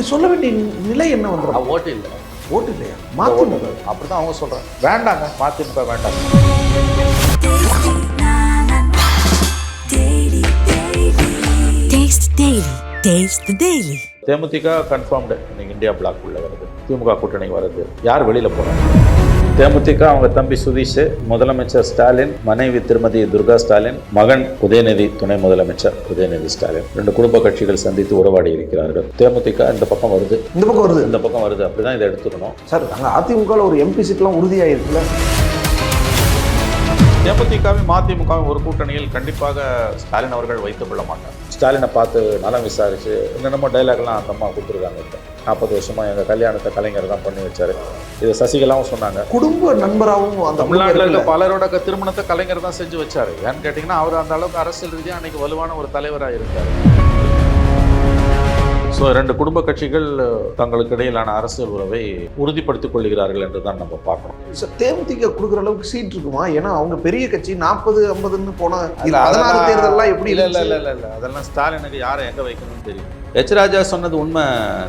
அப்படி சொல்ல வேண்டிய நிலை என்ன வந்துடும் ஓட்டு இல்லை. ஓட்டு இல்லையா? மதிமுக அப்படிதான் அவங்க சொல்றாங்க. வேண்டாங்க. the Daily. தேமுதிக கன்ஃபார்ம்டு இன்னைக்கு இந்தியா பிளாக் உள்ள வருது. திமுக கூட்டணி வருது. யார் வெளியில போறாங்க? தேமுதிக அவங்க தம்பி சுதீஷ் முதலமைச்சர் ஸ்டாலின் மனைவி திருமதி துர்கா ஸ்டாலின் மகன் உதயநிதி துணை முதலமைச்சர் உதயநிதி ஸ்டாலின். ரெண்டு குடும்ப கட்சிகள் சந்தித்து உறவாடி இருக்கிறார்கள். தேமுதிக இந்த பக்கம் வருது. இந்த பக்கம் வருது. இந்த பக்கம் வருது. அப்படிதான் இதை எடுத்துக்கணும். சார் அங்கே அதிமுகவில் ஒரு எம்பி சீட்லாம் உறுதியாயிருக்குல்ல? தேமுதிகவும் மதிமுகவும் ஒரு கூட்டணியில் கண்டிப்பாக ஸ்டாலின் அவர்கள் வைத்துக் கொள்ள மாட்டார். ஸ்டாலினை பார்த்து நலம் விசாரிச்சு என்னென்னமோ டைலாக்லாம் அந்த அம்மா கொடுத்துருக்காங்க இப்போ. நாற்பது வருஷமா எங்கள் கல்யாணத்தை கலைஞர் தான் பண்ணி வச்சாரு. இது சசிகலாவும் சொன்னாங்க. குடும்ப நண்பராகவும் அந்த தமிழ்நாட்டில் பலரோட திருமணத்தை கலைஞர் தான் செஞ்சு வச்சாரு. ஏன்னு கேட்டிங்கன்னா அவர் அந்த அளவுக்கு அரசியல் ரீதியாக அன்னைக்கு வலுவான ஒரு தலைவராக இருந்தார் ஸோ ரெண்டு குடும்ப கட்சிகள் தங்களுக்கு இடையிலான அரசியல் உறவை உறுதிப்படுத்திக் கொள்கிறார்கள் என்று தான் நம்ம பார்க்கணும் சார் தேமுதிக கொடுக்குற அளவுக்கு சீட் இருக்குமா? ஏன்னா அவங்க பெரிய கட்சி நாற்பது ஐம்பதுன்னு போன அதெல்லாம் தேர்தல்லாம் எப்படி இல்ல இல்ல? இல்ல இல்ல இல்ல. அதெல்லாம் ஸ்டாலினுக்கு யாரை எங்க வைக்கணும்னு தெரியும். எச். ராஜா சொன்னது உண்மை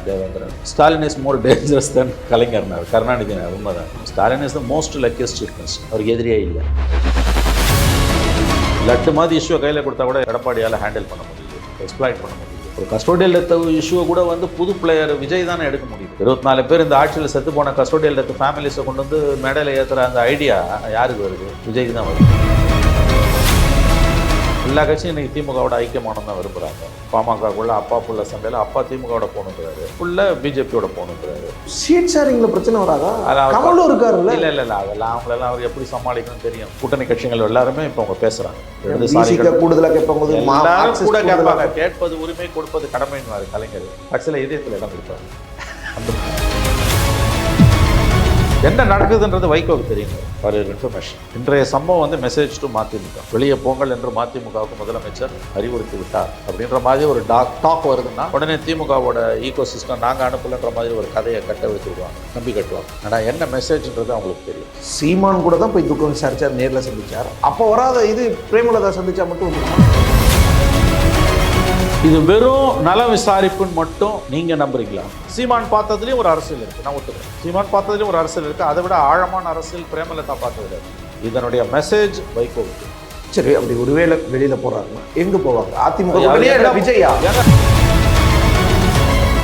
Devendran. Stalin is more dangerous than கலைஞர்னார் Karunanidhi உண்மைதான். Stalin is the most luckiest அவருக்கு எதிரியே இல்லை. லட்டு மாதிரி இஷ்யூ கையில் கொடுத்தா கூட எடப்பாடியால் ஹேண்டில் பண்ண முடியுது எக்ஸ்ப்ளாய்ட் பண்ண முடியுது ஒரு கஸ்டோடியல் டெத் இஷ்யூவை கூட வந்து புது பிளேயர் விஜய் தானே எடுக்க முடியும் இருபத்தி நாலு பேர் இந்த ஆட்சியில் செத்து போன கஸ்டோடியல் டெத் ஃபேமிலிஸை கொண்டு வந்து மேடையில் ஏற்றுற அந்த ஐடியா யாருக்கு வருது? விஜய்க்கு தான் வருது. எல்லா கட்சியும் இன்னைக்கு திமுகவோட ஐக்கியமானம் தான் விரும்புகிறாங்க பாமகக்குள்ள அப்பா புள்ள சண்டையில் அப்பா திமுகவோட போகணுங்கிறாரு புள்ள பிஜேபியோட போகணுங்கிறாரு சீட் ஷேரிங்ல பிரச்சனை வராதா? கமலும் இருக்காருல்ல. இல்ல இல்ல இல்ல. அதெல்லாம் அவங்களெல்லாம் அவர் எப்படி சமாளிக்கணும்னு தெரியும். கூட்டணி கட்சிகள் எல்லாருமே இப்போ அவங்க பேசுறாங்க. இடதுசாரிகள் விசிக கூடுதலா கேட்பாங்க எல்லாரும் கூட கேட்பாங்க. கேட்பது உரிமை கொடுப்பது கடமைன்னு கலைஞர். கட்சியில் இதயத்தில் இடம் கொடுப்பாரு. அந்த என்ன நடக்குதுன்றது வைகோவுக்கு தெரியுங்க ஃபார் இன்ஃபர்மேஷன் இன்றைய சம்பவம் வந்து மெசேஜ் டு மதிமுக வெளியே போங்கள் என்று மதிமுகவுக்கு முதலமைச்சர் அறிவுறுத்தி விட்டார் அப்படின்ற மாதிரி ஒரு டாக் டாக் வருதுன்னா உடனே திமுகவோட ஈகோ சிஸ்டம் நாங்கள் அனுப்பலன்ற மாதிரி ஒரு கதையை கட்ட வச்சு விடுவாங்க நம்பி கட்டுவாங்க. ஆனால் என்ன மெசேஜ்ன்றது அவங்களுக்கு தெரியும். சீமான் கூட தான் போய் துக்கம் விசாரிச்சார் நேர்ல சந்திச்சார். அப்போ வராத இது பிரேமலதா சந்திச்சா மட்டும்? இது வெறும் நல விசாரிப்புன்னு மட்டும் நீங்க நம்புறீங்களா? சீமான் பார்த்ததுலயும் ஒரு அரசியல் இருக்கு. நான் ஒத்துக்கிறேன். சீமான் பார்த்ததுலயும் ஒரு அரசியல் இருக்கு. அதை விட ஆழமான அரசியல் பிரேமலதா பார்த்ததுல இருக்கு இதனுடைய மெசேஜ் வைகோவுக்கு சரி அப்படி ஒருவேளை வெளியில போறாருன்னா எங்க போவாங்க? அதிமுக விஜயா?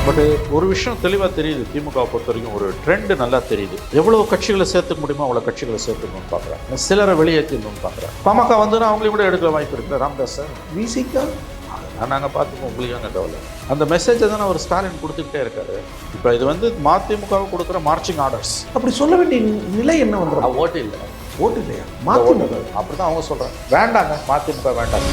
பட் ஒரு விஷயம் தெளிவாக தெரியுது. திமுக பொறுத்த வரைக்கும் ஒரு ட்ரெண்ட் நல்லா தெரியுது. எவ்வளவு கட்சிகளை சேர்த்துக்க முடியுமோ அவ்வளோ கட்சிகளை சேர்த்துக்கணும்னு பார்க்குறேன் சிலரை வெளியேற்றணும்னு பார்க்குறேன் பாமக வந்துன்னா அவங்களையும் கூட எடுக்க வாய்ப்பு இருக்குல்ல ராம்தாஸ் சார். விசிகா? நாங்கள் பார்த்துப்போம். உங்களுக்கு அங்கே கவலை? அந்த மெசேஜை தானே அவர் ஸ்டாலின் கொடுத்துக்கிட்டே இருக்காரு. இப்போ இது வந்து மதிமுகவுக்கு கொடுக்குற மார்ச்சிங் ஆர்டர்ஸ் அப்படி சொல்ல வேண்டிய நிலை என்ன வந்துடும் ஓட்டு இல்லை. ஓட்டு இல்லையா? மதிமுக. அப்படிதான் அவங்க சொல்கிறாங்க வேண்டாங்க மதிமுக வேண்டாங்க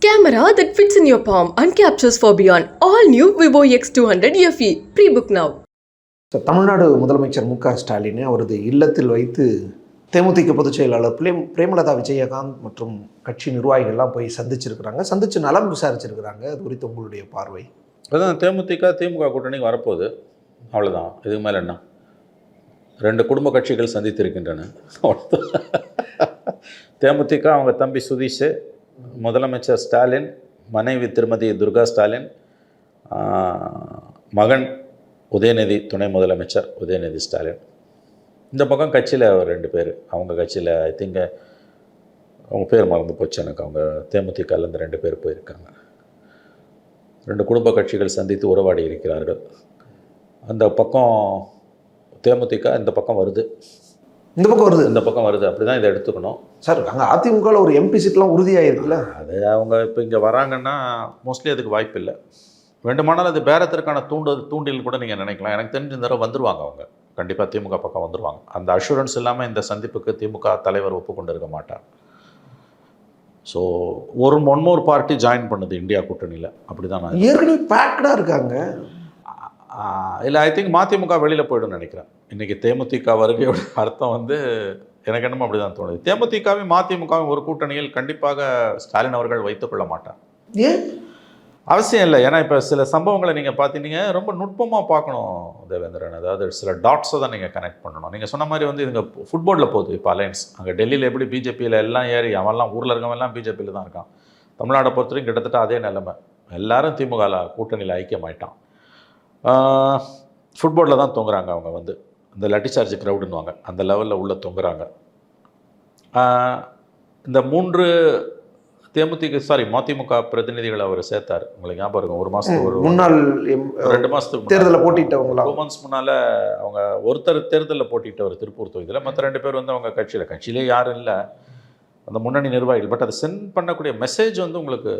Camera that fits in your palm and captures for beyond. All new Vivo X200 FE. Pre-book now. So Tamil Nadu முதலமைச்சர் மு க ஸ்டாலின் அவரது இல்லத்தில் வைத்து தேமுதிக பொதுச் செயலாளர் பிரேம் பிரேமலதா விஜயகாந்த் மற்றும் கட்சி நிர்வாகிகள்லாம் போய் சந்திச்சிருக்கிறாங்க. சந்திச்சு நலம் விசாரிச்சிருக்கிறாங்க. அது குறித்து உங்களுடைய பார்வை. அதுதான் தேமுதிக திமுக கூட்டணிக்கு வரப்போகுது. அவ்வளோதான் இதுக்கு மேலே என்ன? ரெண்டு குடும்ப கட்சிகள் சந்தித்திருக்கின்றன. தேமுதிக அவங்க தம்பி சுதீஷ் முதலமைச்சர் ஸ்டாலின் மனைவி திருமதி துர்கா ஸ்டாலின் மகன் உதயநிதி துணை முதலமைச்சர் உதயநிதி ஸ்டாலின். இந்த பக்கம் கட்சியில் ரெண்டு பேர். அவங்க கட்சியில் ஐ திங்க் அவங்க பேர் மறந்து போச்சு எனக்கு. அவங்க தேமுதிகலேருந்து ரெண்டு பேர் போயிருக்காங்க. ரெண்டு குடும்ப கட்சிகள் சந்தித்து உறவாடி இருக்கிறார்கள். அந்த பக்கம் தேமுதிக இந்த பக்கம் வருது. இந்த பக்கம் வருது. இந்த பக்கம் வருது. அப்படி தான் இதை எடுத்துக்கணும். சார் அங்கே அதிமுகவில் ஒரு எம்பி சீட்லாம் உறுதியாயிருக்குல்ல? அது அவங்க இப்போ இங்கே வராங்கன்னா மோஸ்ட்லி அதுக்கு வாய்ப்பு இல்லை வேண்டுமானால் அது பேரத்திற்கான தூண்டல் தூண்டில் கூட நீங்கள் நினைக்கலாம். எனக்கு தெரிஞ்ச இந்த தடவை வந்துருவாங்க அவங்க. கண்டிப்பாக திமுக பக்கம் வந்துருவாங்க. அந்த அஷூரன்ஸ் இல்லாமல் இந்த சந்திப்புக்கு திமுக தலைவர் ஒப்புக்கொண்டு இருக்க மாட்டார். ஸோ ஒரு ஒன் மோர் பார்ட்டி ஜாயின் பண்ணுது இந்தியா கூட்டணியில். அப்படி தான் ஏற்கனவே பேக்டாக இருக்காங்க. இல்லை ஐ திங்க் மதிமுக வெளியில் போய்டும்னு நினைக்கிறேன். இன்றைக்கி தேமுதிக வருகையோட அர்த்தம் வந்து எனக்கு என்னமோ அப்படி தான் தோணுது. தேமுதிகவும் மதிமுகவும் ஒரு கூட்டணியில் கண்டிப்பாக ஸ்டாலின் அவர்கள் வைத்துக்கொள்ள மாட்டார். ஏன்? அவசியம் இல்லை. ஏன்னா இப்போ சில சம்பவங்களை நீங்கள் பார்த்தீங்க ரொம்ப நுட்பமாக பார்க்கணும் தேவேந்திரன். அதாவது சில டாட்ஸை தான் நீங்கள் கனெக்ட் பண்ணணும். நீங்கள் சொன்ன மாதிரி வந்து இதுங்க ஃபுட்பாலில் போகுது. இப்போ அலையன்ஸ் அங்கே டெல்லியில் எப்படி பிஜேபியில் எல்லாம் ஏறி அவன்லாம் ஊரில் இருக்கவன்லாம் பிஜேபியில் தான் இருக்கான். தமிழ்நாடை பொறுத்தவரைக்கும் கிட்டத்தட்ட அதே நிலைமை. எல்லாரும் திமுக கூட்டணியில் ஐக்கியமாயிட்டான். ஃபுட்பாலில் தான் தொங்குறாங்க அவங்க வந்து. இந்த லட்டி சார்ஜ் க்ரௌடுன்னுவாங்க அந்த லெவலில் உள்ளே தொங்குறாங்க. இந்த மூன்று தேமுதிக சாரி மதிமுக பிரதிநிதிகளை அவர் சேர்த்தார். உங்களுக்கு ஞாபகம் இருக்கும். ஒரு மாதத்துக்கு ஒரு முன்னாள் ரெண்டு மாதத்துக்கு தேர்தலில் போட்டிட்டவங்களா டூ மந்த்ஸ் முன்னால் அவங்க ஒருத்தர் தேர்தலில் போட்டிட்டவர் திருப்பூர் தொகுதியில் மற்ற ரெண்டு பேர் வந்து அவங்க கட்சியில். கட்சியிலே யாரும் இல்லை. அந்த முன்னணி நிர்வாகிகள். பட் அதை சென்ட் பண்ணக்கூடிய மெசேஜ் வந்து உங்களுக்கு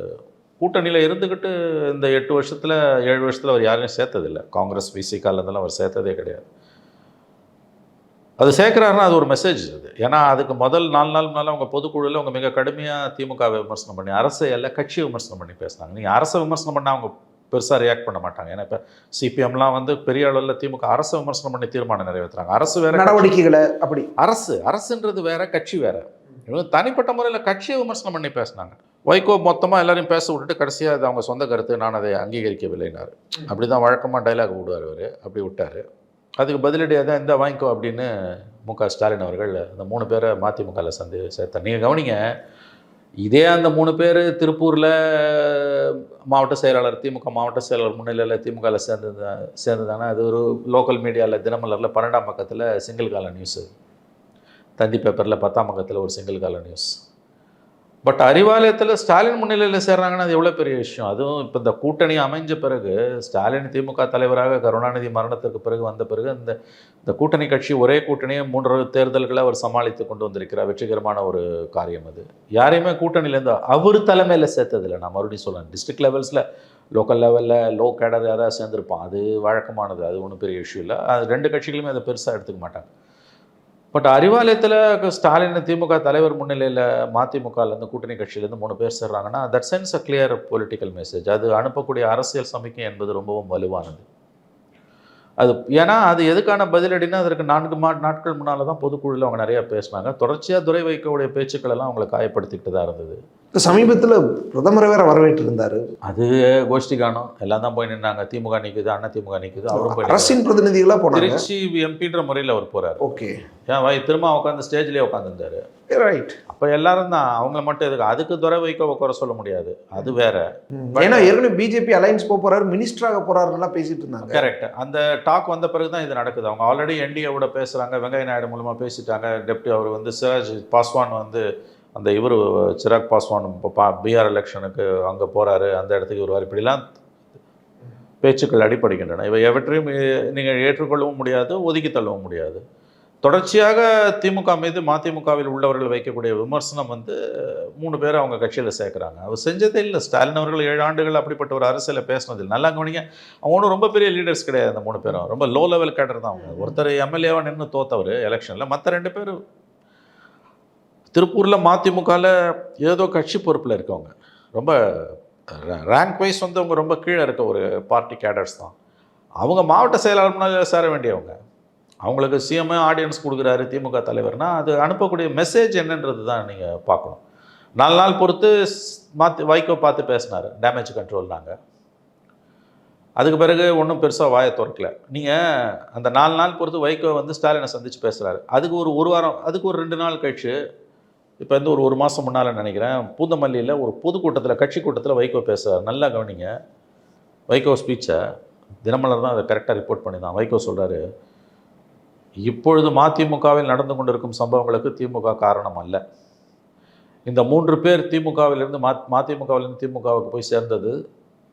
கூட்டணியில் இருந்துக்கிட்டு இந்த எட்டு வருஷத்தில் ஏழு வருஷத்தில் அவர் யாரையும் சேர்த்ததில்லை. காங்கிரஸ் விசிகாலேருந்தெல்லாம் அவர் சேர்த்ததே கிடையாது. அது சேர்க்குறாருன்னா அது ஒரு மெசேஜ் அது. ஏன்னா அதுக்கு முதல் நாலு நாள் முன்னால் அவங்க பொதுக்குழுவில் அவங்க மிக கடுமையாக திமுகவை விமர்சனம் பண்ணி அரசை அல்ல கட்சியை விமர்சனம் பண்ணி பேசுனாங்க. நீங்கள் அரசை விமர்சனம் பண்ணால் அவங்க பெருசாக ரியாக்ட் பண்ண மாட்டாங்க. ஏன்னா இப்போ சிபிஎம்லாம் வந்து பெரிய அளவில் திமுக அரசை விமர்சனம் பண்ணி தீர்மானம் நிறைவேற்றுறாங்க அரசு வேற நடவடிக்கைகளை அப்படி. அரசு அரசுன்றது வேற கட்சி வேற. இவங்க தனிப்பட்ட முறையில் கட்சியை விமர்சனம் பண்ணி பேசினாங்க. வைகோ மொத்தமாக எல்லாரையும் பேச விட்டுட்டு கடைசியாக அது அவங்க சொந்த கருத்து நான் அதை அங்கீகரிக்கவில்லைனாரு அப்படி தான் வழக்கமாக டைலாக் விடுவார் அவர். அப்படி விட்டார். அதுக்கு பதிலடியாக தான் இந்த வாங்கிக்கோ அப்படின்னு மு க. ஸ்டாலின் அவர்கள் அந்த மூணு பேரை மதிமுகவில் சந்தி சேர்த்தார். நீங்கள் கவனிங்க இதே அந்த மூணு பேர் திருப்பூரில் மாவட்ட செயலாளர் திமுக மாவட்ட செயலாளர் முன்னிலையில் திமுகவில் சேர்ந்தது சேர்ந்ததானே? அது ஒரு லோக்கல் மீடியாவில் தினமலரில் பன்னெண்டாம் பக்கத்தில் சிங்கிள் கால நியூஸு தந்தி பேப்பரில் பத்தாம் பக்கத்தில் ஒரு சிங்கிள் கால நியூஸ் பட் அறிவாலயத்தில் ஸ்டாலின் முன்னிலையில் சேர்றாங்கன்னா அது எவ்வளோ பெரிய விஷயம்? அதுவும் இப்போ இந்த கூட்டணி அமைஞ்ச பிறகு ஸ்டாலின் திமுக தலைவராக கருணாநிதி மரணத்திற்கு பிறகு வந்த பிறகு இந்த இந்த கூட்டணி கட்சி ஒரே கூட்டணியை மூன்று தேர்தல்களை அவர் சமாளித்து கொண்டு வந்திருக்கிறார். வெற்றிகரமான ஒரு காரியம் அது. யாரையுமே கூட்டணியிலேருந்து அவர் தலைமையில் சேர்த்ததில்லை. நான் மறுபடியும் சொல்கிறேன் டிஸ்ட்ரிக்ட் லெவல்ஸில் லோக்கல் லெவலில் லோ கேடர் யாராவது சேர்ந்துருப்பான் அது வழக்கமானது. அது ஒன்றும் பெரிய இஷ்யூ இல்லை. அது ரெண்டு கட்சிகளுமே அதை பெருசாக எடுத்துக்க மாட்டாங்க. பட் அறிவாலயத்தில் ஸ்டாலின் திமுக தலைவர் முன்னிலையில் மதிமுகலேருந்து கூட்டணி கட்சியிலேருந்து மூணு பேர் சேர்றாங்கன்னா that sense a clear political message அது அனுப்பக்கூடிய அரசியல் சமிக்கை என்பது ரொம்பவும் வலுவானது. அது ஏன்னா அது எதுக்கான பதிலடினா அதற்கு நான்கு மா நாட்கள் முன்னால் தான் பொதுக்குழுவில் அவங்க நிறையா பேசினாங்க. தொடர்ச்சியாக துறை வைக்கக்கூடிய பேச்சுக்கள் எல்லாம் அவங்களை காயப்படுத்திக்கிட்டு தான் இருந்தது. இப்போ சமீபத்தில் பிரதமரை வேற வரவேற்று இருந்தாரு அது கோஷ்டி காணும் எல்லாம் தான் போய் நின்னாங்க. திமுக நிற்குது அண்ணா திமுக நிற்குது அவரும் போய். அரசின் பிரதிநிதிகளாக போனாங்க. திருச்சி எம்பின்ற முறையில் அவர் போறாரு. ஓகே. ஏன் வை திரும்ப உட்காந்து ஸ்டேஜ்லேயே உட்காந்துருந்தாரு ரைட் அப்போ எல்லாரும் தான் அவங்கள மட்டும் எதுக்கு அதுக்கு துறை வைக்க குறை சொல்ல முடியாது. அது வேற. ஏன்னா ஏற்கனவே பிஜேபி அலைன்ஸ் போக போறாரு மினிஸ்டராக போறாருலாம் பேசிட்டு இருந்தாங்க. கரெக்ட் அந்த டாக் வந்த பிறகு தான் இது நடக்குது. அவங்க ஆல்ரெடி என்டிஏவோட பேசுகிறாங்க வெங்கைய நாயுடு மூலமாக பேசிட்டாங்க. டெப்டி அவர் வந்து சிராஜ் பாஸ்வான் வந்து அந்த இவர் சிராக் பாஸ்வான் பா பீகார் எலெக்ஷனுக்கு அங்கே போகிறாரு அந்த இடத்துக்கு வருவார். இப்படிலாம் பேச்சுக்கள் அடிப்படுகின்றன இவை எவற்றையும் நீங்கள் ஏற்றுக்கொள்ளவும் முடியாது ஒதுக்கி தள்ளவும் முடியாது. தொடர்ச்சியாக திமுக மீது மதிமுகவில் உள்ளவர்கள் வைக்கக்கூடிய விமர்சனம் வந்து மூணு பேர் அவங்க கட்சியில் சேர்க்குறாங்க. அவர் செஞ்சதே இல்லை. ஸ்டாலின் அவர்கள் ஏழு ஆண்டுகள் அப்படிப்பட்ட ஒரு அரசியலை பேசினதில்லை. நல்லா கவனிங்க அவங்க ஒன்றும் ரொம்ப பெரிய லீடர்ஸ் கிடையாது அந்த மூணு பேரும். ரொம்ப லோ லெவல் கேட்டர் தான் அவங்க. ஒருத்தர் எம்எல்ஏவாக நின்று தோத்தவர் எலெக்ஷனில் மற்ற ரெண்டு பேர் திருப்பூரில் மதிமுகவில் ஏதோ கட்சி பொறுப்பில் இருக்கவங்க. ரொம்ப ரேங்க் வைஸ் வந்து அவங்க ரொம்ப கீழே இருக்க ஒரு பார்ட்டி கேடர்ஸ் தான். அவங்க மாவட்ட செயலாளர் சேர வேண்டியவங்க. அவங்களுக்கு சிஎம்ஏ ஆடியன்ஸ் கொடுக்குறாரு திமுக தலைவர்னால் அது அனுப்பக்கூடிய மெசேஜ் என்னன்றது தான் நீங்கள் பார்க்கணும். நாலு நாள் பொறுத்து மாற்றி வைகோ பார்த்து பேசினார் டேமேஜ் கண்ட்ரோல் நாங்கள் அதுக்கு பிறகு ஒன்றும் பெருசாக வாயை திறக்கல. நீங்கள் அந்த நாலு நாள் பொறுத்து வைகோ வந்து ஸ்டாலினை சந்தித்து பேசுகிறாரு அதுக்கு ஒரு ஒரு வாரம் அதுக்கு ஒரு ரெண்டு நாள் கழிச்சு இப்போ வந்து ஒரு ஒரு மாதம் முன்னால் நினைக்கிறேன் பூந்தமல்லியில் ஒரு பொதுக்கூட்டத்தில் கட்சி கூட்டத்தில் வைகோ பேசுகிறார் நல்லா கவனிங்க. வைகோ ஸ்பீச்சை தினமலர் தான் அதை கரெக்டாக ரிப்போர்ட் பண்ணி வைகோ சொல்கிறாரு இப்பொழுது மதிமுகவில் நடந்து கொண்டிருக்கும் சம்பவங்களுக்கு திமுக காரணம் அல்ல. இந்த மூன்று பேர் திமுகவிலிருந்து மா மதிமுகவிலிருந்து திமுகவுக்கு போய் சேர்ந்தது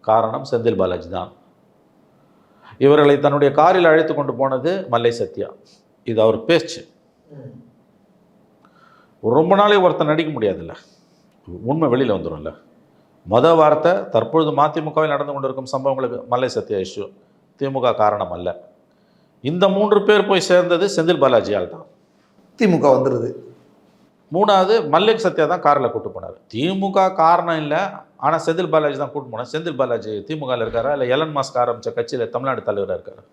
காரணம் செந்தில் பாலாஜி தான். இவர்களை தன்னுடைய காரில் அழைத்து கொண்டு போனது மல்லை சத்யா. இது அவர் பேச்சு. ரொம்ப நாளே ஒருத்தன் நடிக்க முடியாதுல்ல. உண்மை வெளியில் வந்துடும்ல மொத வார்த்தை தற்பொழுது மதிமுகவில் நடந்து கொண்டிருக்கும் சம்பவங்களுக்கு மல்லை சத்யா இஷ்யூ. திமுக காரணம் அல்ல. இந்த மூன்று பேர் போய் சேர்ந்தது செந்தில் பாலாஜியால் தான். திமுக வந்துருது. மூணாவது மல்லிக் சத்யா தான் காரில் கூட்டு போனார். திமுக காரணம் இல்லை. ஆனால் செந்தில் பாலாஜி தான் கூட்டு போனார். செந்தில் பாலாஜி திமுகவில் இருக்காரா? இல்லை எலன் மாஸ்க் ஆரம்பித்த கட்சியில் தமிழ்நாடு தலைவராக இருக்காரா?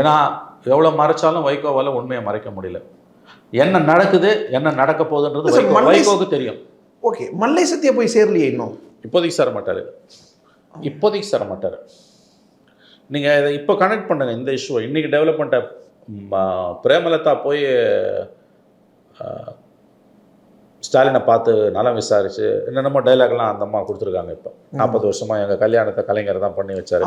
ஏன்னா எவ்வளோ மறைச்சாலும் வைகோவால் உண்மையை மறைக்க முடியல. என்ன நடக்குது என்ன நடக்க போகுதுன்றது வைகோவுக்கு தெரியும். ஓகே மல்லை சத்யா போய் சேரலையே இன்னும்? இப்போதைக்கு சேர மாட்டார். இப்போதைக்கு சேர மாட்டார். நீங்கள் இதை இப்போ கனெக்ட் பண்ணுங்க இந்த இஷ்யூவை இன்றைக்கி டெவலப்மெண்ட்டை பிரேமலதா போய் ஸ்டாலினை பார்த்து நலம் விசாரிச்சு என்னென்னமோ டைலாக்லாம் அந்த அம்மா கொடுத்துருக்காங்க இப்போ. நாற்பது வருஷமாக எங்கள் கல்யாணத்தை கலைஞர் தான் பண்ணி வச்சாரு.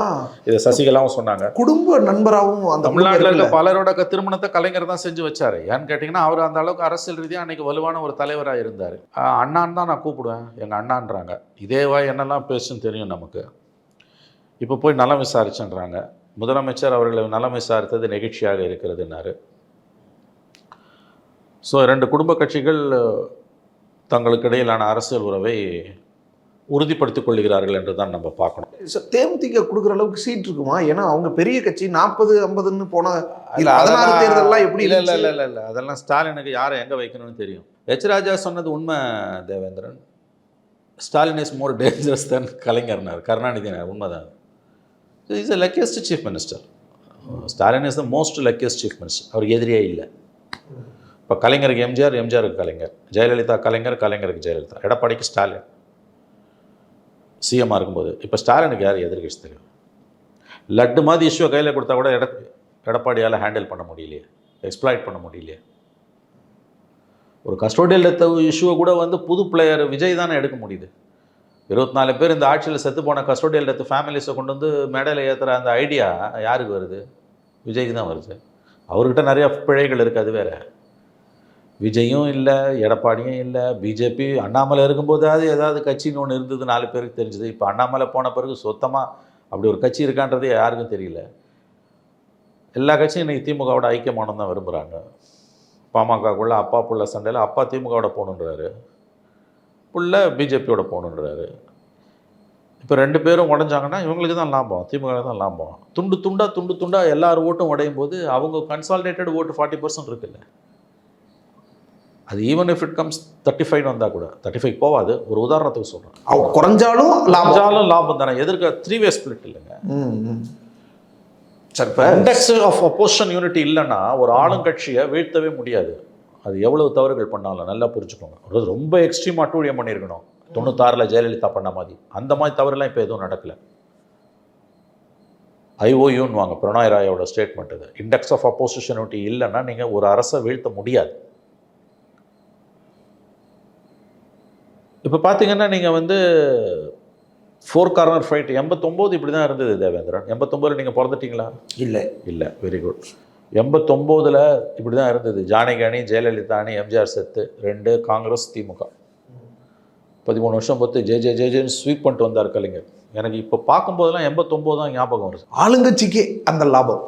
இதை சசிகலாவும் சொன்னாங்க. குடும்ப நண்பராகவும் அந்த தமிழ்நாட்டில். இருக்க பலரோட திருமணத்தை கலைஞர் தான் செஞ்சு வச்சாரு. ஏன்னு கேட்டிங்கன்னா அவர் அந்த அளவுக்கு அரசியல் ரீதியாக அன்னைக்கு வலுவான ஒரு தலைவராக இருந்தார். அண்ணான்னு தான் நான் கூப்பிடுவேன். எங்கள் அண்ணான்றாங்க. இதே வாய் என்னெல்லாம் பேசுன்னு தெரியும் நமக்கு. இப்போ போய் நலம் விசாரிச்சுன்றாங்க. முதலமைச்சர் அவர்களை நலம் விசாரித்தது நெகிழ்ச்சியாக இருக்கிறதுன்னாரு. ஸோ ரெண்டு குடும்ப கட்சிகள் தங்களுக்கு இடையிலான அரசியல் உறவை உறுதிப்படுத்திக் கொள்கிறார்கள் என்று தான் நம்ம பார்க்கணும். தேமுதிக கொடுக்குற அளவுக்கு சீட் இருக்குமா? ஏன்னா அவங்க பெரிய கட்சி நாற்பது ஐம்பதுன்னு போன இல்ல, பதினாறு அதெல்லாம் தேர்தல்லாம் எப்படி இல்ல இல்ல? இல்ல இல்ல இல்ல. அதெல்லாம் ஸ்டாலினுக்கு யாரை எங்க வைக்கணும்னு தெரியும். எச் ராஜா சொன்னது உண்மை Devendran. Stalin is more dangerous than கலைஞர்னார் கருணாநிதினார் உண்மைதான். Is a luckiest chief minister Stalin is the most luckiest chief minister அவருக்கு எதிரியே இல்லை. இப்போ கலைஞருக்கு எம்ஜிஆர் எம்ஜிஆருக்கு கலைஞர். ஜெயலலிதா கலைஞர் கலைஞருக்கு ஜெயலலிதா. எடப்பாடிக்கு ஸ்டாலின். சிஎம்மாக இருக்கும்போது. இப்போ ஸ்டாலினுக்கு யார் எதிர்கட்சி தெரியும் லட்டு மாதிரி இஷ்யூவை கையில் கொடுத்தா கூட எட எடப்பாடியால் ஹேண்டில் பண்ண முடியலையே. எக்ஸ்ப்ளாய்ட் பண்ண முடியலையே. ஒரு கஸ்டோடியல் டெத் இஷ்யூவை கூட வந்து புது பிளேயர் விஜய் தானே எடுக்க முடியுது. இருபத்தி நாலு பேர் இந்த ஆட்சியில் செத்து போன கஸ்டோடியல் டெத் ஃபேமிலிஸை கொண்டு வந்து மேடையில் ஏற்றுற அந்த ஐடியா யாருக்கு வருது? விஜய்க்கு தான் வருது. அவர்கிட்ட நிறைய பிழைகள் இருக்குது அது வேறு. விஜயும் இல்லை எடப்பாடியும் இல்லை பிஜேபி அண்ணாமலை இருக்கும்போதாவது ஏதாவது கட்சின்னு ஒன்று இருந்தது நாலு பேருக்கு தெரிஞ்சது. இப்போ அண்ணாமலை போன பிறகு சுத்தமாக அப்படி ஒரு கட்சி இருக்கான்றது யாருக்கும் தெரியல. எல்லா கட்சியும் இன்றைக்கி திமுகவோட ஐக்கியமானம் தான் விரும்புகிறாங்க பாமகக்குள்ள அப்பா புள்ள சண்டையில் அப்பா திமுகவோட போகணுன்றாரு. புள்ள பிஜேபியோட போகணுன்றாரு. இப்போ ரெண்டு பேரும் உடஞ்சாங்கன்னா இவங்களுக்கு தான் லாபம் திமுக தான் லாபம். துண்டு துண்டா துண்டு துண்டா எல்லார் ஓட்டும் உடையும் போது அவங்க கன்சாலிடேட்டட் ஓட்டு ஃபார்ட்டி பர்சன்ட் இருக்குல்ல. அது even if it comes thirty five வந்தால் கூட தேர்ட்டி ஃபைவ் போகாது ஒரு உதாரணத்துக்கு சொல்கிறேன் அவங்க குறைஞ்சாலும் லாபம். லாபம் தானே. எதிர்க்க த்ரீ வே ஸ்பிளிட் இல்லைங்க. சரி இப்போ இண்டெக்ஸ் ஆஃப் அப்போசிஷன் யூனிட்டி இல்லைன்னா ஒரு ஆளுங்கட்சியை வீழ்த்தவே முடியாது. அது எவ்வளவு தவறுகள் பண்ணாலும் நல்லா புரிஞ்சுக்கோங்க. ரொம்ப எக்ஸ்ட்ரீம் அட்டூழியம் பண்ணியிருக்கணும். தொண்ணூத்தாறில் ஜெயலலிதா பண்ண மாதிரி. அந்த மாதிரி தவறுலாம் இப்போ எதுவும் நடக்கல. ஐஓயூன்னு வாங்க பிரணாய் ராயோட ஸ்டேட்மெண்ட் இது. இண்டெக்ஸ் ஆஃப் அப்போசிஷன் யூனிட்டி இல்லைன்னா நீங்கள் ஒரு அரசை வீழ்த்த முடியாது. இப்போ பார்த்தீங்கன்னா நீங்கள் வந்து ஃபோர் கார்னர் ஃபைட் எண்பத்தொம்போது இப்படி தான் இருந்தது தேவேந்திரன். எண்பத்தொம்போதில் நீங்கள் பிறந்துட்டீங்களா? இல்லை. இல்லை. வெரி குட் எண்பத்தொம்போதில் இப்படி தான் இருந்தது. ஜானகி அணி ஜெயலலிதா அணி எம்ஜிஆர் செத்து ரெண்டு காங்கிரஸ் திமுக. பதிமூணு வருஷம் பொறுத்து ஜே ஜே ஜே ஜேன்னு ஸ்வீப் பண்ணிட்டு வந்தார் கலைஞர். எனக்கு இப்போ பார்க்கும்போதெல்லாம் எண்பத்தொம்போது தான் ஞாபகம் வருது. ஆளுங்கட்சிக்கே அந்த லாபம்.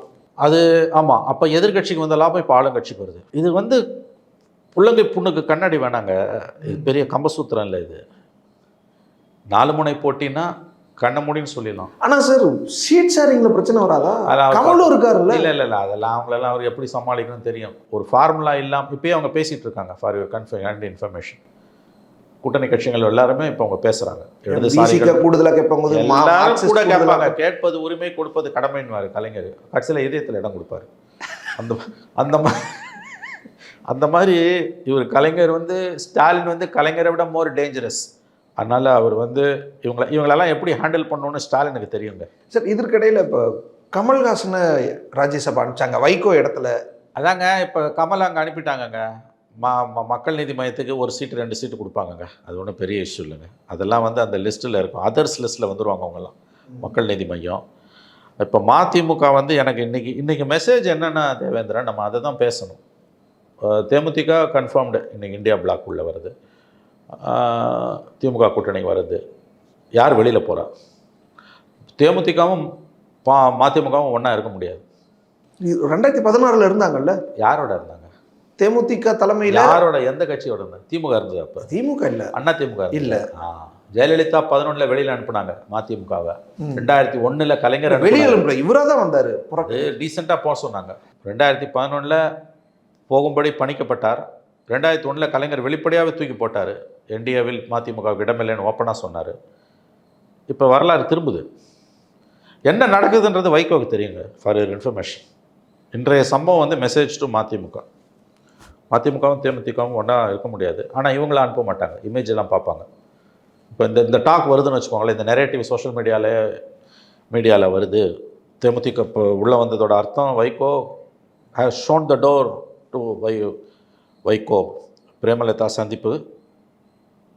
அது ஆமாம் அப்போ எதிர்க்கட்சிக்கு வந்த லாபம் இப்போ ஆளுங்கட்சிக்கு வருது. இது வந்து புள்ளங்கை புண்ணுக்கு கண்ணாடி வேணாங்க. இது பெரிய கம்பசூத்திரம் இல்லை இது. நாலு முனை போட்டின்னா கண்ண முடின்னு சொல்லிடலாம். ஆனா சார் சீட் ஷேரிங்ல பிரச்சனை வராதா? கமலும் இருக்காருல்ல. இல்லை இல்லை இல்லை. அதெல்லாம் அவங்களெல்லாம் அவர் எப்படி சமாளிக்கணும்னு தெரியும். ஒரு ஃபார்முலா இல்லாமல் இப்போயே அவங்க பேசிகிட்டு இருக்காங்க for your confirm and information கூட்டணி கட்சிகள் எல்லாருமே இப்போ அவங்க பேசுகிறாங்க பிசிக இடதுசாரிகள் கூடுதலா கேட்பாங்க. எல்லாரும் கூட கேட்பாங்க. கேட்பது உரிமை கொடுப்பது கடமைன்னுவார் கலைஞர். கடைசியில் இதயத்தில் இடம் கொடுப்பாரு. அந்த அந்த மாதிரி அந்த மாதிரி இவர் கலைஞர் வந்து ஸ்டாலின் வந்து கலைஞரை விட மோர் டேஞ்சரஸ் அதனால் அவர் வந்து இவங்கள இவங்களெல்லாம் எப்படி ஹேண்டில் பண்ணணும்னு ஸ்டாலினுக்கு தெரியுங்க. சார் இதற்கிடையில இப்போ கமல்ஹாசனை ராஜ்யசபா அனுப்பிச்சாங்க. வைகோ இடத்துல. அதாங்க இப்போ கமல் அங்கே அனுப்பிட்டாங்கங்க. ம ம- மக்கள் நீதி மையத்துக்கு ஒரு சீட்டு ரெண்டு சீட்டு கொடுப்பாங்கங்க. அது ஒன்றும் பெரிய இஷ்யூ இல்லைங்க. அதெல்லாம் வந்து அந்த லிஸ்ட்டில் இருக்கும். அதர்ஸ் லிஸ்ட்டில் வந்துருவாங்க அவங்கெல்லாம். மக்கள் நீதி மையம். இப்போ மதிமுக வந்து எனக்கு இன்றைக்கி இன்றைக்கி மெசேஜ் என்னென்னா தேவேந்திரன் நம்ம அதை தான் பேசணும். தேமுதிக கன்ஃபார்ம்டு இன்றைக்கி இந்தியா பிளாக் உள்ள வருது. திமுக கூட்டணி வருது. யார் வெளியில் போகிறா தேமுதிகவும் பா மதிமுகவும் ஒன்றா இருக்க முடியாது. ரெண்டாயிரத்தி பதினாறுல இருந்தாங்கல்ல? யாரோட இருந்தாங்க? தேமுதிக தலைமையில யாரோட எந்த கட்சியோட இருந்தாங்க? திமுக இருந்தது அப்போ? திமுக இல்ல. அண்ணா திமுக இல்ல. ஆ. ஜெயலலிதா பதினொன்றில் வெளியில் அனுப்புனாங்க மதிமுகவை. ரெண்டாயிரத்தி ஒண்ணுல கலைஞர் வெளியில் அனுப்புனாரு. அனுப்பல இவரா தான் வந்தாரு டீசெண்டாக போக சொன்னாங்க. ரெண்டாயிரத்தி பதினொன்றில் போகும்படி பணிக்கப்பட்டார். ரெண்டாயிரத்தி ஒன்றில் கலைஞர் வெளிப்படையாகவே தூக்கி போட்டார். என்டிஏவில் மதிமுகவுக்கு இடமில்லைன்னு ஓப்பனாக சொன்னார். இப்போ வரலாறு திரும்புது. என்ன நடக்குதுன்றது வைகோவுக்கு தெரியுங்க ஃபார் யுவர் இன்ஃபர்மேஷன் இன்றைய சம்பவம் வந்து மெசேஜ் டு மதிமுக. மதிமுகவும் தேமுதிகவும் ஒன்றா இருக்க முடியாது. ஆனால் இவங்கள அனுப்ப மாட்டாங்க. இமேஜ் எல்லாம் பார்ப்பாங்க. இப்போ இந்த இந்த டாக் வருதுன்னு வச்சுக்கோங்களேன் இந்த நெரேட்டிவ் சோஷியல் மீடியாவில் மீடியாவில் வருது. தேமுதிக இப்போ உள்ளே வந்ததோட அர்த்தம் Vaiko has shown the door வை வைகோ பிரேமலதா சந்திப்பு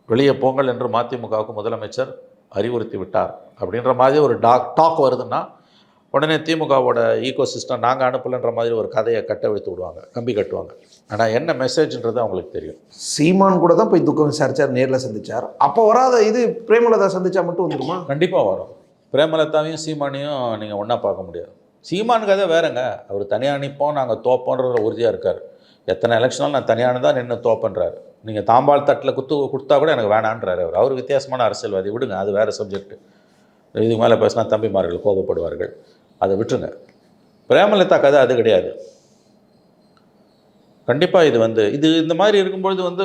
வெளியே போங்கள் என்று மதிமுகவுக்கு முதலமைச்சர் அறிவுறுத்தி விட்டார் அப்படின்ற மாதிரி ஒரு டாக் டாக் வருதுன்னா உடனே திமுகவோட ஈகோ சிஸ்டம் நாங்கள் அனுப்பலைன்ற மாதிரி ஒரு கதையை கட்ட வைத்து விடுவாங்க கம்பி கட்டுவாங்க ஆனால் என்ன மெசேஜ்ன்றது அவங்களுக்கு தெரியும் சீமான் கூட தான் போய் துக்கம் விசாரிச்சார் நேரில் சந்திச்சார் அப்போ வராத இது பிரேமலதா சந்திச்சா மட்டும் வந்துருமா கண்டிப்பாக வரும் பிரேமலதாவையும் சீமானையும் நீங்கள் ஒன்றா பார்க்க முடியாது சீமான் கதை வேறங்க. அவர் தனியாக நிற்போம் நாங்கள் தோப்போன்ற உறுதியாக இருக்கார். எத்தனை எலெக்ஷனாலும் நான் தனியான தான் நின்று தோப்பன்றார். நீங்கள் தாம்பாள் தட்டில் குத்து கொடுத்தா கூட எனக்கு வேணான்றார் அவர். அவர் வித்தியாசமான அரசியல்வாதி. விடுங்க அது வேறு சப்ஜெக்ட் இதுக்கு மேலே பேசினா தம்பிமார்கள் கோபப்படுவார்கள். அதை விட்டுருங்க. பிரேமலதா கதை அது கிடையாது. கண்டிப்பாக இது வந்து இது இந்த மாதிரி இருக்கும்பொழுது வந்து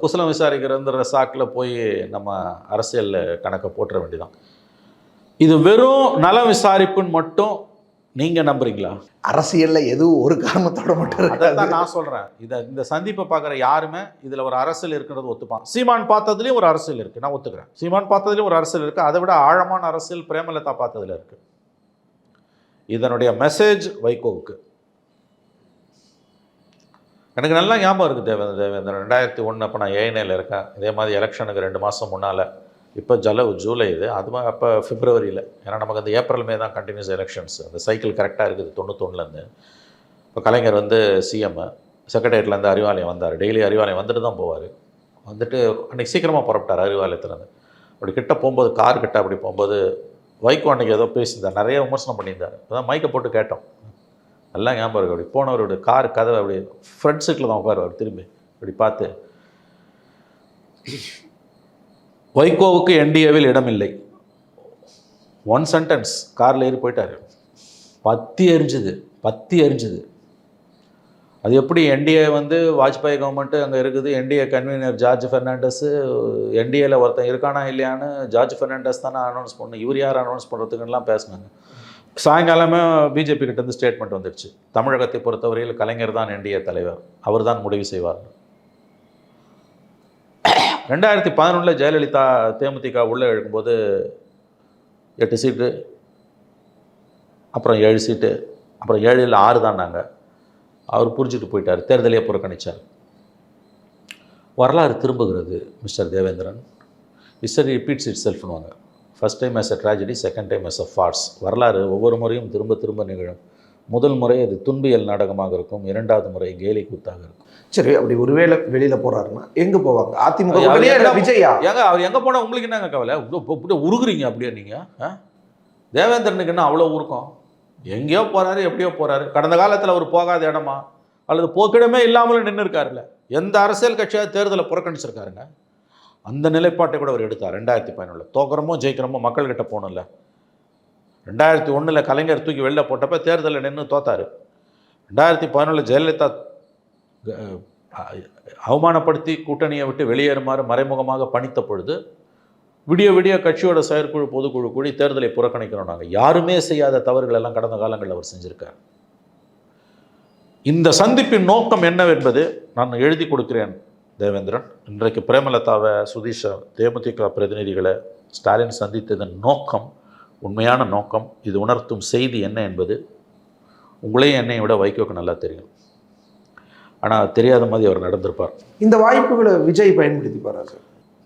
குசலம் விசாரிக்கிறன்ற சாக்கில் போய் நம்ம அரசியலில் கணக்கை போட்டுற வேண்டியதான் இது வெறும் நலம் விசாரிப்புன்னு மட்டும் நீங்கள் நம்புறீங்களா? அரசியல்ல எதுவும் ஒரு காரணத்தோட மட்டும் அதை இருக்காது. தான் நான் சொல்கிறேன் இதை இந்த சந்திப்பை பார்க்குற யாருமே இதில் ஒரு அரசியல் இருக்கிறது ஒத்துப்பான் சீமான் பார்த்ததுலேயும் ஒரு அரசியல் இருக்குது நான் ஒத்துக்கிறேன். சீமான் பார்த்ததுலேயும் ஒரு அரசியல் இருக்குது அதை விட ஆழமான அரசியல் பிரேமலதா பார்த்ததுல இருக்குது இதனுடைய மெசேஜ் வைகோவுக்கு. எனக்கு நல்லா ஞாபகம் இருக்குது தேவேந்திர தேவேந்திரன் ரெண்டாயிரத்தி ஒன்று அப்போ நான் ஏஎன்ஏல இருக்கேன். இதே மாதிரி எலெக்ஷனுக்கு ரெண்டு மாதம் முன்னால். இப்போ ஜல ஜூலை இது. அது மாதிரி அப்போ பிப்ரவரியில் ஏன்னா நமக்கு அந்த ஏப்ரல் மே தான் கண்டினியூஸ் எலெக்ஷன்ஸ் அந்த சைக்கிள் கரெக்டாக இருக்குது தொண்ணூத்தொன்னுலேருந்து. இப்போ கலைஞர் வந்து சிஎம் செக்ரட்டேரியட்லேருந்து அறிவாலயம் வந்தார். டெய்லி அறிவாலயம் வந்துட்டு தான் போவார். வந்துட்டு அன்றைக்கி சீக்கிரமாக புறப்பட்டார் அறிவாலயத்துலேருந்து. அப்படி கிட்ட போகும்போது கார் கிட்ட அப்படி போகும்போது வைகோ அன்றைக்கி ஏதோ பேசியிருந்தார். நிறைய விமர்சனம் பண்ணியிருந்தார். அதான் மைக்கை போட்டு கேட்டோம். நல்லா ஞாபகம் இருக்குது அப்படி போனவருடைய கார் கதவை அப்படி ஃப்ரண்ட் சீட்டில் தான் உட்காருவார் திரும்பி. அப்படி பார்த்து வைகோவுக்கு என்டிஏவில் இடமில்லை. ஒன் சென்டென்ஸ் காரில் ஏறி போயிட்டார். பத்தி எரிஞ்சுது பத்தி எரிஞ்சுது. அது எப்படி என்டிஏ வந்து வாஜ்பாய் கவர்மெண்ட்டு அங்கே இருக்குது? என்டிஏ கன்வீனர் ஜார்ஜ் ஃபெர்னாண்டஸு என்டிஏல ஒருத்தன் இருக்கானா இல்லையான்னு ஜார்ஜ் ஃபெர்னாண்டஸ் தானே அனௌன்ஸ் பண்ணணும் இவர் யார் அனௌன்ஸ் பண்ணுறதுக்குலாம் பேசினாங்க. சாயங்காலமே பிஜேபி கிட்டேருந்து ஸ்டேட்மெண்ட் வந்துடுச்சு தமிழகத்தை பொறுத்தவரையில் கலைஞர் தான் என்டிஏ தலைவர். அவர் தான் முடிவு செய்வார். ரெண்டாயிரத்தி பதினொன்றில் ஜெயலலிதா தேமுதிக உள்ளே எழுக்கும்போது எட்டு சீட்டு அப்புறம் ஏழு சீட்டு அப்புறம் ஏழில் ஆறு தான் நாங்கள் அவர் புரிஞ்சுட்டு போயிட்டார் தேர்தலையே புறக்கணித்தார் வரலாறு திரும்புகிறது mister Devendran. History repeats it செல்ஃப்னுவாங்க first time as a tragedy second time as a farce வரலாறு ஒவ்வொரு முறையும் திரும்ப திரும்ப நிகழும். முதல் முறை அது துன்பியல் நாடகமாக இருக்கும் இரண்டாவது முறை கேலி கூத்தாக இருக்கும். சரி அப்படி ஒருவேளை வெளியில போறாருன்னா எங்க போவாங்க? அதிமுக விஜயா? ஏங்க அவர் எங்கே போனால் உங்களுக்கு என்னங்க கவலை? இப்படி உருகுறீங்க அப்படியே நீங்கள் தேவேந்திரனுக்கு என்ன அவ்வளோ உருக்கம் எங்கேயோ போகிறாரு எப்படியோ போகிறாரு கடந்த காலத்தில் அவர் போகாத இடமா? அல்லது போக்கிடமே இல்லாமலும் நின்று இருக்காருல்ல எந்த அரசியல் கட்சியாக தேர்தலை புறக்கணிச்சிருக்காருங்க? அந்த நிலைப்பாட்டை கூட அவர் எடுத்தார் ரெண்டாயிரத்தி பதினொன்றில் தோக்குறமோ ஜெயிக்கிறமோ மக்கள்கிட்ட போகணும்ல. ரெண்டாயிரத்தி ஒன்றில் கலைஞர் தூக்கி வெளில போட்டப்போ தேர்தலில் நின்று தோத்தார். ரெண்டாயிரத்தி பதினொன்றில் ஜெயலலிதா அவமானப்படுத்தி கூட்டணியை விட்டு வெளியேறுமாறு மறைமுகமாக பணித்த பொழுது விடிய விடிய கட்சியோட செயற்குழு பொதுக்குழு கூடி தேர்தலை புறக்கணிக்கிறோம் நாங்கள் யாருமே செய்யாத தவறுகள் எல்லாம் கடந்த காலங்களில் அவர் செஞ்சுருக்கார். இந்த சந்திப்பின் நோக்கம் என்னவென்பது நான் எழுதி கொடுக்கிறேன் தேவேந்திரன். இன்றைக்கு பிரேமலதாவை சுதீஷா தேமுதிக பிரதிநிதிகளை ஸ்டாலின் சந்தித்ததன் நோக்கம் உண்மையான நோக்கம் இது உணர்த்தும் செய்தி என்ன என்பது உங்களையும் என்னை விட வைகோக்கு நல்லா தெரியும். ஆனால் தெரியாத மாதிரி அவர் நடந்திருப்பார். இந்த வாய்ப்புகளை விஜய் பயன்படுத்திப்பாரா சார்?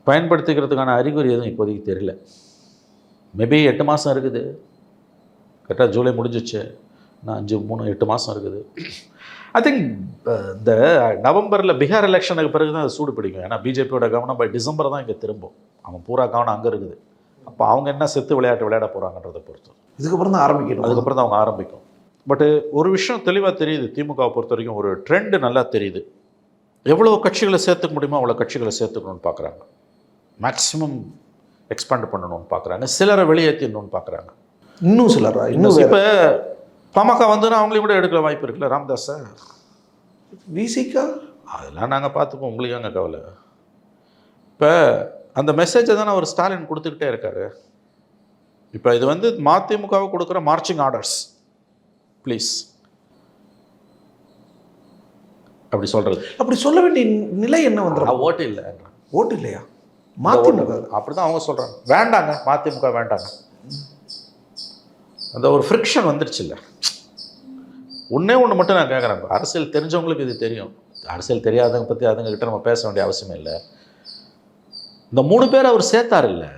பயன்படுத்திக்கிறதுக்கான அறிகுறி எதுவும் இப்போதைக்கு தெரியல. மேபி எட்டு மாதம் இருக்குது. கரெக்டாக ஜூலை முடிஞ்சிச்சு. இன்னும் அஞ்சு மூணு எட்டு மாதம் இருக்குது. ஐ திங்க் இந்த நவம்பரில் பீகார் எலெக்ஷனுக்கு பிறகு தான் அது சூடு பிடிக்கும். ஏன்னா பிஜேபியோட கவனம் பை டிசம்பர் தான் இங்கே திரும்பும். அவன் பூரா கவனம் அங்கே இருக்குது. அப்போ அவங்க என்ன செத்து விளையாட்டு விளையாட போகிறாங்கன்றதை பொறுத்து. இதுக்கப்புறம் தான் ஆரம்பிக்கணும். அதுக்கப்புறம் தான் அவங்க ஆரம்பிக்கும். பட்டு ஒரு விஷயம் தெளிவாக தெரியுது திமுகவை பொறுத்த வரைக்கும் ஒரு ட்ரெண்டு நல்லா தெரியுது. எவ்வளோ கட்சிகளை சேர்த்துக்க முடியுமோ அவ்வளோ கட்சிகளை சேர்த்துக்கணும்னு பார்க்குறாங்க மேக்ஸிமம் எக்ஸ்பேண்ட் பண்ணணும்னு பார்க்குறாங்க சிலரை வெளியேற்றிடணும்னு பார்க்குறாங்க இன்னும் சிலரா இன்னும். இப்போ பாமக வந்துன்னா அவங்களையும் கூட எடுக்கிற வாய்ப்பு இருக்குல்ல ராமதாஸ்? சார் விசிகா அதெல்லாம் நாங்கள் பார்த்துப்போம். உங்களுக்கு ஏங்க கவலை? இப்போ அந்த மெசேஜை தானே அவர் ஸ்டாலின் கொடுத்துக்கிட்டே இருக்காரு. இப்போ இது வந்து மதிமுகவை கொடுக்குற மார்ச்சிங் ஆர்டர்ஸ் ப்ளீஸ் அப்படி சொல்கிறது அப்படி சொல்ல வேண்டிய நிலை என்ன வந்துடும் ஓட்டு இல்லை. ஓட்டு இல்லையா? மதிமுக. அப்படி தான் அவங்க சொல்கிறாங்க வேண்டாங்க. மதிமுக வேண்டாங்க. அந்த ஒரு ஃப்ரிக்ஷன் வந்துருச்சு இல்லை. ஒன்றே ஒன்று மட்டும் நான் கேட்குறேன் அரசியல் தெரிஞ்சவங்களுக்கு இது தெரியும். அரசியல் தெரியாதவங்க பற்றி அதுங்க கிட்ட நம்ம பேச வேண்டிய அவசியமே இல்லை. இந்த மூணு பேர் அவர் சேர்த்தார் இல்லை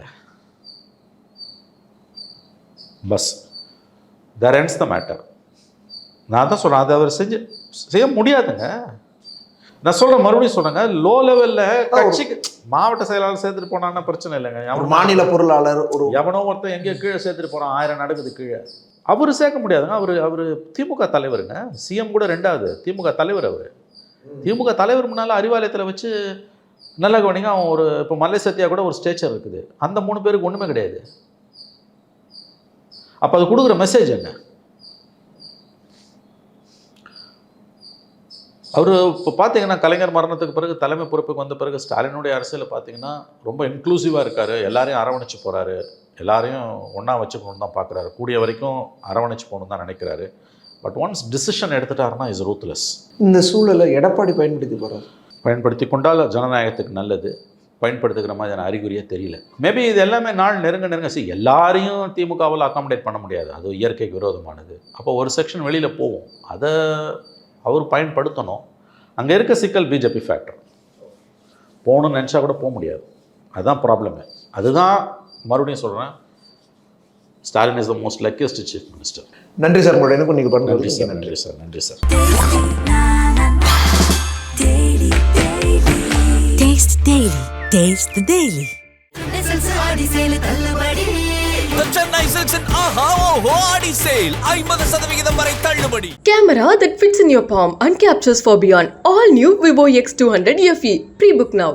பஸ். தர் ends த மேட்டர் நான் தான் சொல்கிறேன் அதை அவர் செஞ்சு செய்ய முடியாதுங்க. நான் சொல்கிறேன் மறுபடியும் சொல்கிறேங்க லோ லெவலில் கட்சிக்கு மாவட்ட செயலாளர் சேர்த்துட்டு போனான்னா பிரச்சனை இல்லைங்க. ஒரு அவன் மாநில பொருளாளர் ஒரு எவனோ ஒருத்தன் எங்கேயோ கீழே சேர்த்துட்டு போகிறான் ஆயிரம் நடக்குது கீழே. அவர் சேர்க்க முடியாதுங்க அவர் அவர் திமுக தலைவருங்க. சிஎம் கூட ரெண்டாவது திமுக தலைவர் அவர். திமுக தலைவர் முன்னால் அறிவாலயத்தில் வச்சு நல்ல கவனிங்க அவன் ஒரு இப்போ மல்லை சத்யா கூட ஒரு ஸ்டேச்சர் இருக்குது. அந்த மூணு பேருக்கு ஒன்றுமே கிடையாது. அப்போ அது கொடுக்குற மெசேஜ் என்ன? அவர் இப்போ பார்த்தீங்கன்னா கலைஞர் மரணத்துக்கு பிறகு தலைமை பொறுப்புக்கு வந்த பிறகு ஸ்டாலினுடைய அரசியலை பார்த்தீங்கன்னா ரொம்ப இன்க்ளூசிவாக இருக்கார். எல்லாரையும் அரவணைச்சு போகிறாரு எல்லாரையும் ஒன்றா வச்சுக்கணும்னு தான் பார்க்குறாரு கூடிய வரைக்கும் அரவணைச்சு போகணும்னு தான் நினைக்கிறாரு. பட் ஒன்ஸ் டிசிஷன் எடுத்துட்டாருன்னா இஸ் ரூத்லெஸ் இந்த சூழலை எடப்பாடி பயன்படுத்தி போகிறார் பயன்படுத்தி கொண்டால் ஜனநாயகத்துக்கு நல்லது. பயன்படுத்துகிற மாதிரியான அறிகுறியே தெரியல. மேபி இது எல்லாமே நாள் நெருங்க நெருங்க சி எல்லாரையும் திமுகவில் அகாமடேட் பண்ண முடியாது. அது இயற்கைக்கு விரோதமானது. அப்போ ஒரு செக்ஷன் வெளியில் போகும் அதை அவர் பயன்படுத்தணும். அங்கே இருக்க சிக்கல் பிஜேபி ஃபேக்டர் போகணும்னு நினச்சா கூட போக முடியாது. அதுதான் ப்ராப்ளமே அதுதான் மறுபடியும் சொல்கிறேன் Stalin is the most luckiest chief minister நன்றி சார். உங்களோட எனக்கு நீங்கள் நன்றி சார். நன்றி சார். நன்றி sir. Taste the Daily. Taste the Daily. The Chennai Silks and Aha Oho Adi Sale ஐம்பது சதவிகிதம் வரை தள்ளுபடி Camera that fits in your palm and captures for beyond. All new Vivo X200 FE. Pre-book now.